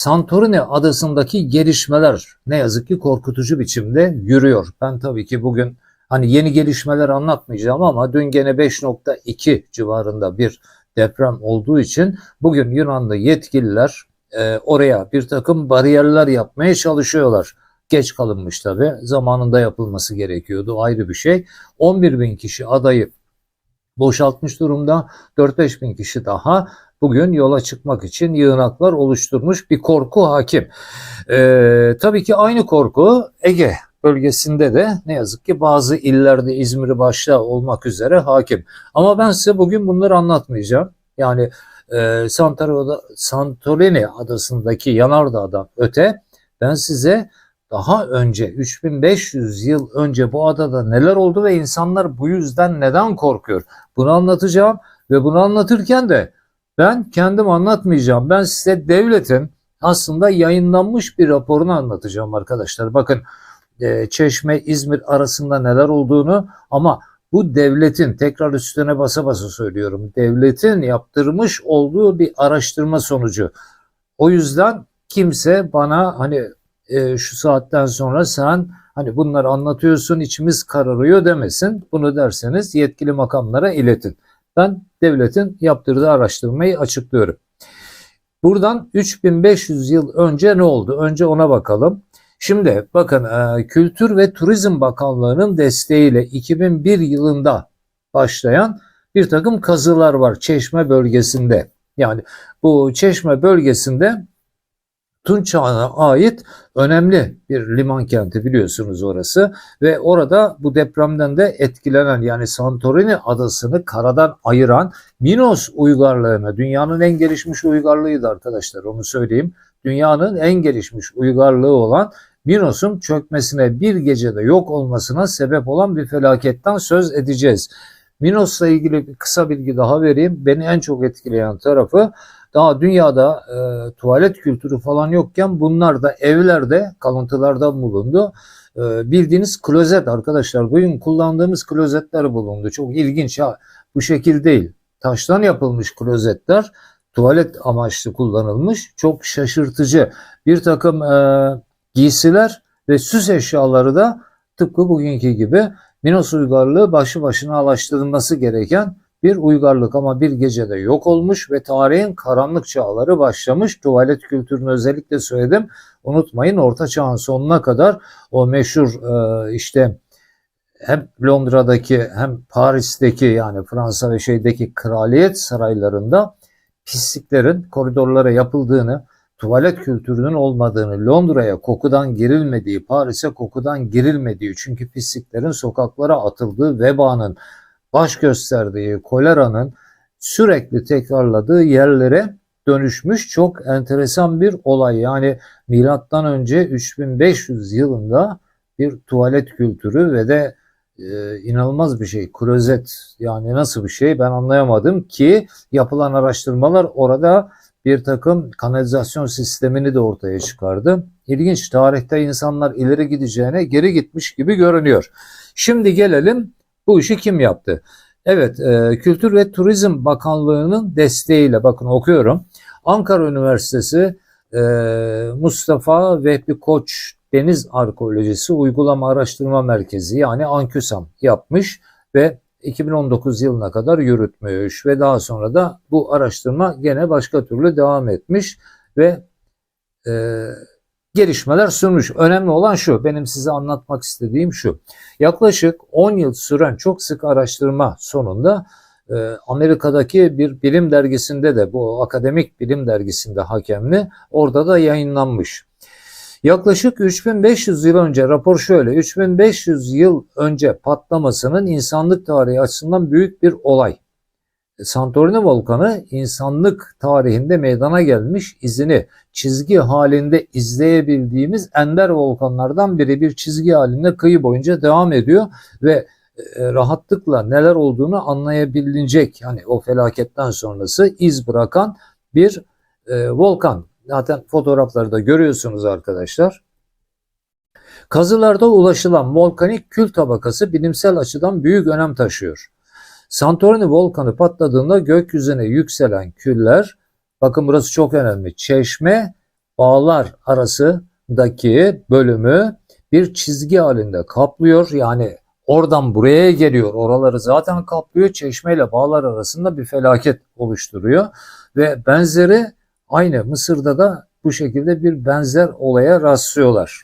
Santorini adasındaki gelişmeler ne yazık ki korkutucu biçimde yürüyor. Ben tabii ki bugün hani yeni gelişmeler anlatmayacağım ama dün gene 5.2 civarında bir deprem olduğu için bugün Yunanlı yetkililer e, oraya bir takım bariyerler yapmaya çalışıyorlar. Geç kalınmış tabii. Zamanında yapılması gerekiyordu. Ayrı bir şey. 11 bin kişi adayı boşaltmış durumda. 4-5 bin kişi daha bugün yola çıkmak için yığınaklar oluşturmuş bir korku hakim. Ee, tabii ki aynı korku Ege bölgesinde de ne yazık ki bazı illerde İzmir'i başta olmak üzere hakim. Ama ben size bugün bunları anlatmayacağım. Yani e, Santorini, Santorini adasındaki Yanardağ'dan öte ben size daha önce 3500 yıl önce bu adada neler oldu ve insanlar bu yüzden neden korkuyor? Bunu anlatacağım ve bunu anlatırken de ben kendim anlatmayacağım. Ben size devletin aslında yayınlanmış bir raporunu anlatacağım arkadaşlar. Bakın e, Çeşme İzmir arasında neler olduğunu ama bu devletin tekrar üstüne basa basa söylüyorum. Devletin yaptırmış olduğu bir araştırma sonucu. O yüzden kimse bana hani e, şu saatten sonra sen hani bunları anlatıyorsun içimiz kararıyor demesin. Bunu derseniz yetkili makamlara iletin. Ben devletin yaptırdığı araştırmayı açıklıyorum. Buradan 3500 yıl önce ne oldu? Önce ona bakalım. Şimdi bakın e, Kültür ve Turizm Bakanlığı'nın desteğiyle 2001 yılında başlayan bir takım kazılar var Çeşme bölgesinde. Yani bu Çeşme bölgesinde Tunç Çağı'na ait önemli bir liman kenti biliyorsunuz orası ve orada bu depremden de etkilenen yani Santorini adasını karadan ayıran Minos uygarlığına dünyanın en gelişmiş uygarlığıydı arkadaşlar onu söyleyeyim. Dünyanın en gelişmiş uygarlığı olan Minos'un çökmesine bir gecede yok olmasına sebep olan bir felaketten söz edeceğiz. Minos'la ilgili bir kısa bilgi daha vereyim. Beni en çok etkileyen tarafı daha dünyada e, tuvalet kültürü falan yokken bunlar da evlerde kalıntılarda bulundu. E, bildiğiniz klozet arkadaşlar. Bugün kullandığımız klozetler bulundu. Çok ilginç ha. Bu şekil değil. Taştan yapılmış klozetler tuvalet amaçlı kullanılmış. Çok şaşırtıcı. Bir takım e, giysiler ve süs eşyaları da tıpkı bugünkü gibi Minos uygarlığı başı başına alaştırılması gereken bir uygarlık ama bir gecede yok olmuş ve tarihin karanlık çağları başlamış. Tuvalet kültürünü özellikle söyledim. Unutmayın Orta Çağ'ın sonuna kadar o meşhur e, işte hem Londra'daki hem Paris'teki yani Fransa ve şeydeki kraliyet saraylarında pisliklerin koridorlara yapıldığını, tuvalet kültürünün olmadığını, Londra'ya kokudan girilmediği, Paris'e kokudan girilmediği çünkü pisliklerin sokaklara atıldığı vebanın baş gösterdiği koleranın sürekli tekrarladığı yerlere dönüşmüş çok enteresan bir olay. Yani milattan önce 3500 yılında bir tuvalet kültürü ve de e, inanılmaz bir şey. Klozet yani nasıl bir şey ben anlayamadım ki yapılan araştırmalar orada bir takım kanalizasyon sistemini de ortaya çıkardı. İlginç tarihte insanlar ileri gideceğine geri gitmiş gibi görünüyor. Şimdi gelelim bu işi kim yaptı? Evet, e, Kültür ve Turizm Bakanlığı'nın desteğiyle bakın okuyorum. Ankara Üniversitesi e, Mustafa Vehbi Koç Deniz Arkeolojisi Uygulama Araştırma Merkezi yani ANKÜSAM yapmış ve 2019 yılına kadar yürütmüş ve daha sonra da bu araştırma gene başka türlü devam etmiş ve e, gelişmeler sunmuş. Önemli olan şu, benim size anlatmak istediğim şu. Yaklaşık 10 yıl süren çok sık araştırma sonunda e, Amerika'daki bir bilim dergisinde de bu akademik bilim dergisinde hakemli orada da yayınlanmış. Yaklaşık 3500 yıl önce rapor şöyle 3500 yıl önce patlamasının insanlık tarihi açısından büyük bir olay. Santorini volkanı insanlık tarihinde meydana gelmiş izini çizgi halinde izleyebildiğimiz ender volkanlardan biri bir çizgi halinde kıyı boyunca devam ediyor ve e, rahatlıkla neler olduğunu anlayabilecek hani o felaketten sonrası iz bırakan bir e, volkan. Zaten fotoğrafları da görüyorsunuz arkadaşlar. Kazılarda ulaşılan volkanik kül tabakası bilimsel açıdan büyük önem taşıyor. Santorini volkanı patladığında gökyüzüne yükselen küller, bakın burası çok önemli, çeşme bağlar arasındaki bölümü bir çizgi halinde kaplıyor. Yani oradan buraya geliyor. Oraları zaten kaplıyor. Çeşmeyle bağlar arasında bir felaket oluşturuyor. Ve benzeri aynı Mısır'da da bu şekilde bir benzer olaya rastlıyorlar.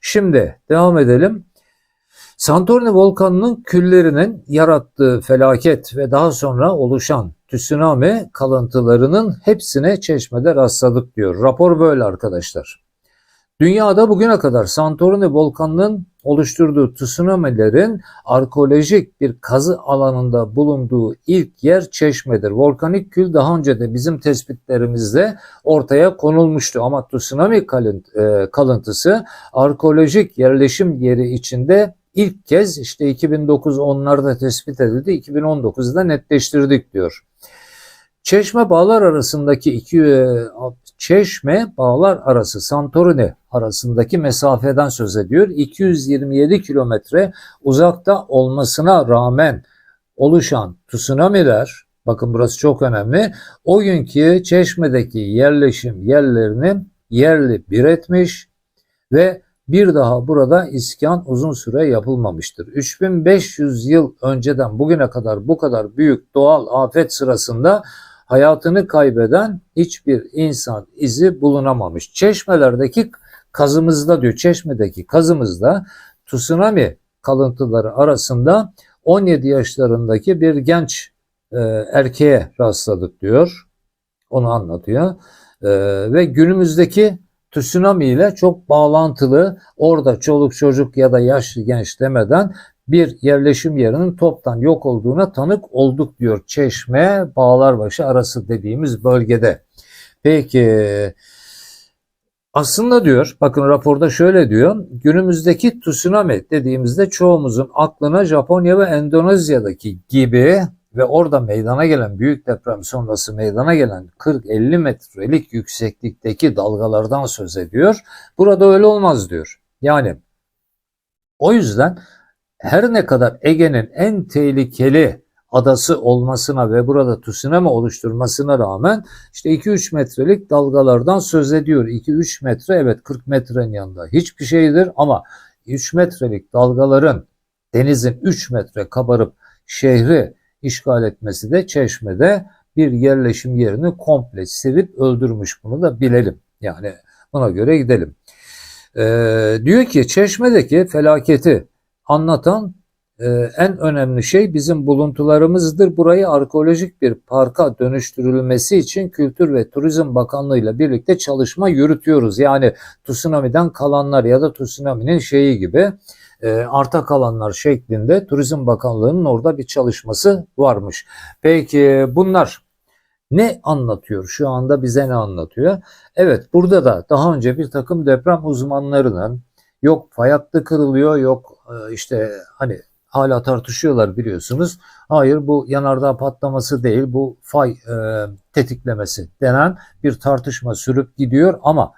Şimdi devam edelim. Santorini volkanının küllerinin yarattığı felaket ve daha sonra oluşan tsunami kalıntılarının hepsine çeşmede rastladık diyor. Rapor böyle arkadaşlar. Dünyada bugüne kadar Santorini volkanının oluşturduğu tsunamilerin arkeolojik bir kazı alanında bulunduğu ilk yer Çeşme'dir. Volkanik kül daha önce de bizim tespitlerimizde ortaya konulmuştu ama tsunami e, kalıntısı arkeolojik yerleşim yeri içinde ilk kez işte 2009 onlarda tespit edildi, 2019'da netleştirdik diyor. Çeşme bağlar arasındaki iki e, Çeşme bağlar arası Santorini arasındaki mesafeden söz ediyor. 227 kilometre uzakta olmasına rağmen oluşan tsunamiler bakın burası çok önemli. O günkü Çeşme'deki yerleşim yerlerini yerli bir etmiş ve bir daha burada iskan uzun süre yapılmamıştır. 3500 yıl önceden bugüne kadar bu kadar büyük doğal afet sırasında hayatını kaybeden hiçbir insan izi bulunamamış. Çeşmelerdeki kazımızda diyor, çeşmedeki kazımızda tsunami kalıntıları arasında 17 yaşlarındaki bir genç e, erkeğe rastladık diyor. Onu anlatıyor. E, ve günümüzdeki tsunami ile çok bağlantılı orada çoluk çocuk ya da yaşlı genç demeden bir yerleşim yerinin toptan yok olduğuna tanık olduk diyor. Çeşme Bağlarbaşı arası dediğimiz bölgede. Peki aslında diyor bakın raporda şöyle diyor günümüzdeki tsunami dediğimizde çoğumuzun aklına Japonya ve Endonezya'daki gibi ve orada meydana gelen büyük deprem sonrası meydana gelen 40-50 metrelik yükseklikteki dalgalardan söz ediyor. Burada öyle olmaz diyor. Yani o yüzden her ne kadar Ege'nin en tehlikeli adası olmasına ve burada tsunami oluşturmasına rağmen işte 2-3 metrelik dalgalardan söz ediyor. 2-3 metre evet 40 metrenin yanında hiçbir şeydir ama 3 metrelik dalgaların denizin 3 metre kabarıp şehri işgal etmesi de Çeşme'de bir yerleşim yerini komple silip öldürmüş bunu da bilelim. Yani buna göre gidelim. Ee, diyor ki Çeşme'deki felaketi anlatan en önemli şey bizim buluntularımızdır. Burayı arkeolojik bir parka dönüştürülmesi için Kültür ve Turizm Bakanlığı ile birlikte çalışma yürütüyoruz. Yani tsunami'den kalanlar ya da tsunami'nin şeyi gibi e, arta kalanlar şeklinde Turizm Bakanlığı'nın orada bir çalışması varmış. Peki bunlar ne anlatıyor? Şu anda bize ne anlatıyor? Evet burada da daha önce bir takım deprem uzmanlarının yok fay kırılıyor yok e, işte hani hala tartışıyorlar biliyorsunuz. Hayır bu yanardağ patlaması değil bu fay e, tetiklemesi denen bir tartışma sürüp gidiyor ama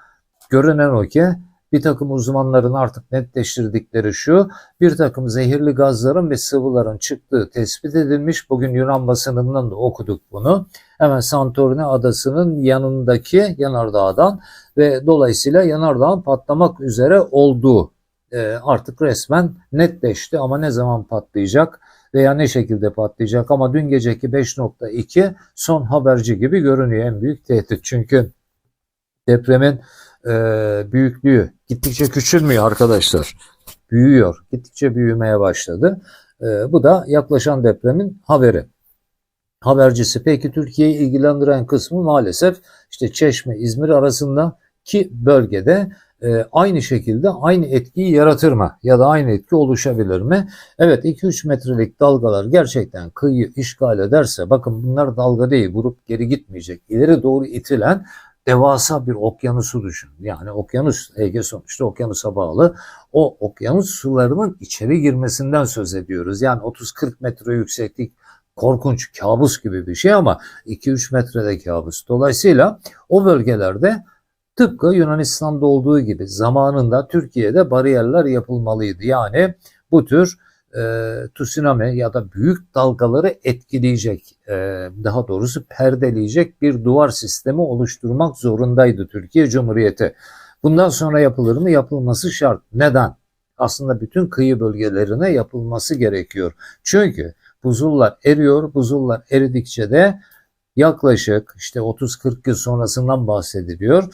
görünen o ki bir takım uzmanların artık netleştirdikleri şu, bir takım zehirli gazların ve sıvıların çıktığı tespit edilmiş. Bugün Yunan basınından da okuduk bunu. Hemen Santorini adasının yanındaki yanardağdan ve dolayısıyla yanardağın patlamak üzere olduğu artık resmen netleşti ama ne zaman patlayacak veya ne şekilde patlayacak? Ama dün geceki 5.2 son haberci gibi görünüyor en büyük tehdit. Çünkü depremin e, büyüklüğü gittikçe küçülmüyor arkadaşlar. Büyüyor gittikçe büyümeye başladı. E, bu da yaklaşan depremin haberi. Habercisi peki Türkiye'yi ilgilendiren kısmı maalesef işte Çeşme İzmir arasında ki bölgede e, aynı şekilde aynı etkiyi yaratır mı? Ya da aynı etki oluşabilir mi? Evet 2-3 metrelik dalgalar gerçekten kıyı işgal ederse bakın bunlar dalga değil vurup geri gitmeyecek. İleri doğru itilen devasa bir okyanusu düşün. Yani okyanus Ege sonuçta okyanusa bağlı. O okyanus sularının içeri girmesinden söz ediyoruz. Yani 30-40 metre yükseklik korkunç kabus gibi bir şey ama 2-3 metrede kabus. Dolayısıyla o bölgelerde Tıpkı Yunanistan'da olduğu gibi zamanında Türkiye'de bariyerler yapılmalıydı. Yani bu tür e, tsunami ya da büyük dalgaları etkileyecek, e, daha doğrusu perdeleyecek bir duvar sistemi oluşturmak zorundaydı Türkiye Cumhuriyeti. Bundan sonra yapılır mı? Yapılması şart. Neden? Aslında bütün kıyı bölgelerine yapılması gerekiyor. Çünkü buzullar eriyor. Buzullar eridikçe de yaklaşık işte 30-40 yıl sonrasından bahsediliyor.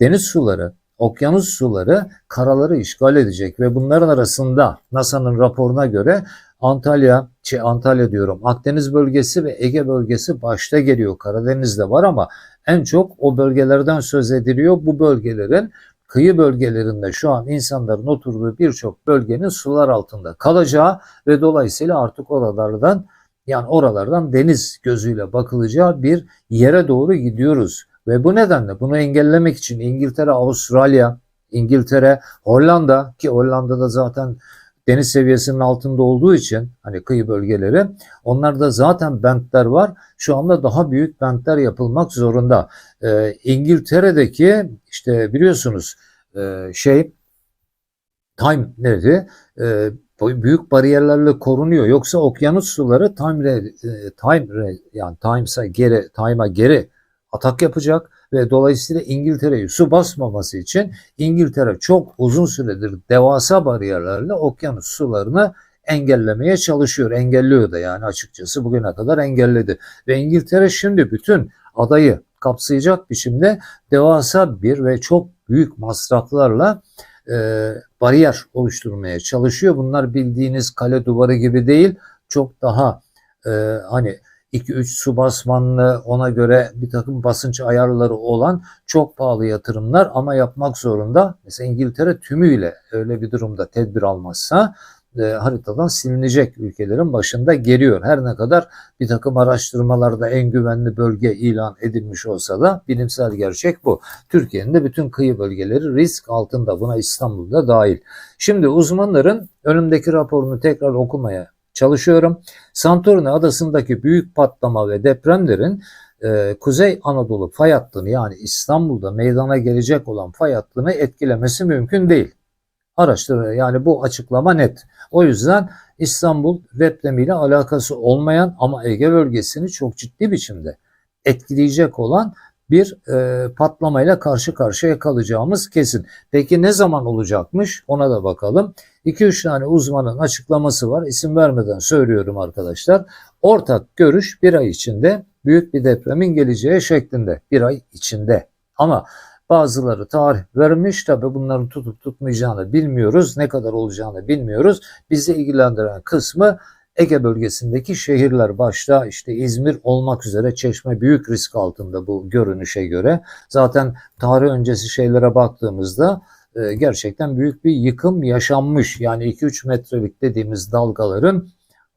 Deniz suları, okyanus suları karaları işgal edecek ve bunların arasında NASA'nın raporuna göre Antalya, şey Antalya diyorum Akdeniz bölgesi ve Ege bölgesi başta geliyor. Karadeniz'de var ama en çok o bölgelerden söz ediliyor. Bu bölgelerin kıyı bölgelerinde şu an insanların oturduğu birçok bölgenin sular altında kalacağı ve dolayısıyla artık oralardan yani oralardan deniz gözüyle bakılacağı bir yere doğru gidiyoruz. Ve bu nedenle bunu engellemek için İngiltere, Avustralya, İngiltere, Hollanda ki Hollanda'da zaten deniz seviyesinin altında olduğu için hani kıyı bölgeleri onlarda zaten bentler var. Şu anda daha büyük bentler yapılmak zorunda. Ee, İngiltere'deki işte biliyorsunuz e, şey time nerede? E, büyük bariyerlerle korunuyor. Yoksa okyanus suları time re, e, time yani times'a geri time'a geri atak yapacak ve dolayısıyla İngiltere'yi su basmaması için İngiltere çok uzun süredir devasa bariyerlerle okyanus sularını engellemeye çalışıyor. Engelliyor da yani açıkçası bugüne kadar engelledi. Ve İngiltere şimdi bütün adayı kapsayacak biçimde devasa bir ve çok büyük masraflarla e, bariyer oluşturmaya çalışıyor. Bunlar bildiğiniz kale duvarı gibi değil. Çok daha e, hani 2-3 su basmanlı ona göre bir takım basınç ayarları olan çok pahalı yatırımlar ama yapmak zorunda. Mesela İngiltere tümüyle öyle bir durumda tedbir almazsa e, haritadan silinecek ülkelerin başında geliyor. Her ne kadar bir takım araştırmalarda en güvenli bölge ilan edilmiş olsa da bilimsel gerçek bu. Türkiye'nin de bütün kıyı bölgeleri risk altında buna İstanbul'da dahil. Şimdi uzmanların önümdeki raporunu tekrar okumaya çalışıyorum. Santorini adasındaki büyük patlama ve depremlerin e, Kuzey Anadolu fay hattını yani İstanbul'da meydana gelecek olan fay hattını etkilemesi mümkün değil. Araştırıyor yani bu açıklama net. O yüzden İstanbul depremiyle alakası olmayan ama Ege bölgesini çok ciddi biçimde etkileyecek olan bir e, patlamayla karşı karşıya kalacağımız kesin. Peki ne zaman olacakmış ona da bakalım. 2-3 tane uzmanın açıklaması var. İsim vermeden söylüyorum arkadaşlar. Ortak görüş bir ay içinde büyük bir depremin geleceği şeklinde. Bir ay içinde. Ama bazıları tarih vermiş tabi bunların tutup tutmayacağını bilmiyoruz. Ne kadar olacağını bilmiyoruz. Bizi ilgilendiren kısmı Ege bölgesindeki şehirler başta işte İzmir olmak üzere Çeşme büyük risk altında bu görünüşe göre. Zaten tarih öncesi şeylere baktığımızda e, gerçekten büyük bir yıkım yaşanmış. Yani 2-3 metrelik dediğimiz dalgaların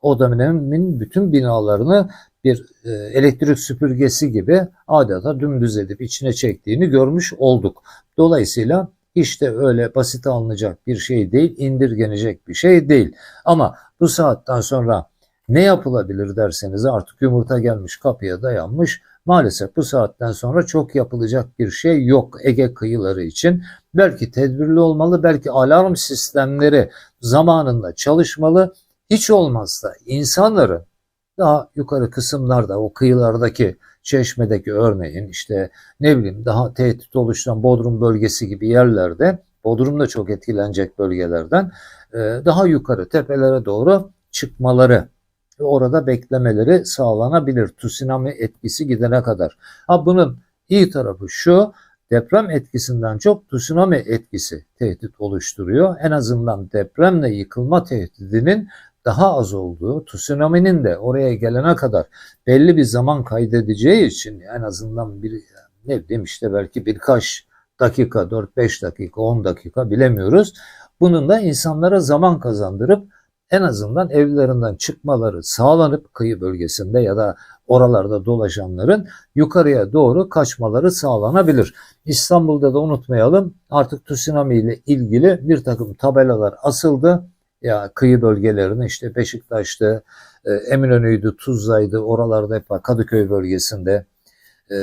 o dönemin bütün binalarını bir e, elektrik süpürgesi gibi adeta dümdüz edip içine çektiğini görmüş olduk. Dolayısıyla işte öyle basit alınacak bir şey değil, indirgenecek bir şey değil. Ama bu saatten sonra ne yapılabilir derseniz artık yumurta gelmiş kapıya dayanmış. Maalesef bu saatten sonra çok yapılacak bir şey yok Ege kıyıları için. Belki tedbirli olmalı, belki alarm sistemleri zamanında çalışmalı. Hiç olmazsa insanların daha yukarı kısımlarda o kıyılardaki Çeşme'deki örneğin işte ne bileyim daha tehdit oluşturan Bodrum bölgesi gibi yerlerde Bodrum da çok etkilenecek bölgelerden e, daha yukarı tepelere doğru çıkmaları ve orada beklemeleri sağlanabilir. Tsunami etkisi gidene kadar. Ha bunun iyi tarafı şu deprem etkisinden çok tsunami etkisi tehdit oluşturuyor. En azından depremle yıkılma tehdidinin daha az olduğu, tsunami'nin de oraya gelene kadar belli bir zaman kaydedeceği için en azından bir ne bileyim işte belki birkaç dakika, 4-5 dakika, 10 dakika bilemiyoruz. Bunun da insanlara zaman kazandırıp en azından evlerinden çıkmaları sağlanıp kıyı bölgesinde ya da oralarda dolaşanların yukarıya doğru kaçmaları sağlanabilir. İstanbul'da da unutmayalım artık tsunami ile ilgili bir takım tabelalar asıldı ya kıyı bölgelerine işte Beşiktaş'tı, e, Eminönü'ydü, Tuzla'ydı, oralarda hep Kadıköy bölgesinde, e,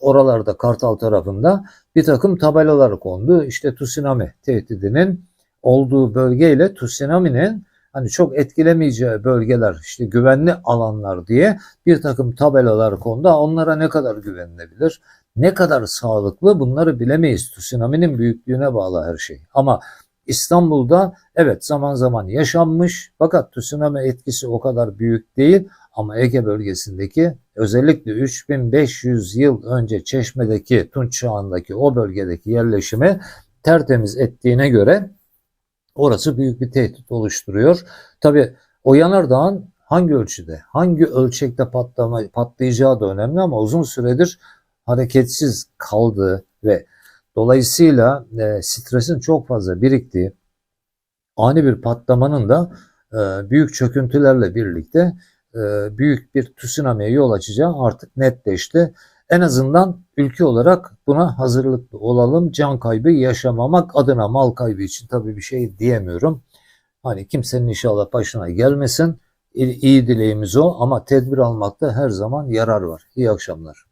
oralarda Kartal tarafında bir takım tabelalar kondu. İşte tsunami tehdidinin olduğu bölgeyle tsunami'nin hani çok etkilemeyeceği bölgeler işte güvenli alanlar diye bir takım tabelalar kondu. Onlara ne kadar güvenilebilir? Ne kadar sağlıklı bunları bilemeyiz. Tsunami'nin büyüklüğüne bağlı her şey. Ama İstanbul'da evet zaman zaman yaşanmış fakat tsunami etkisi o kadar büyük değil ama Ege bölgesindeki özellikle 3500 yıl önce Çeşme'deki Tunç Çağı'ndaki o bölgedeki yerleşimi tertemiz ettiğine göre orası büyük bir tehdit oluşturuyor. Tabi o yanardağın hangi ölçüde, hangi ölçekte patlama, patlayacağı da önemli ama uzun süredir hareketsiz kaldığı ve dolayısıyla e, stresin çok fazla biriktiği ani bir patlamanın da e, büyük çöküntülerle birlikte büyük bir tsunami'ye yol açacağı artık netleşti. En azından ülke olarak buna hazırlıklı olalım. Can kaybı yaşamamak adına mal kaybı için tabii bir şey diyemiyorum. Hani kimsenin inşallah başına gelmesin. İyi dileğimiz o ama tedbir almakta her zaman yarar var. İyi akşamlar.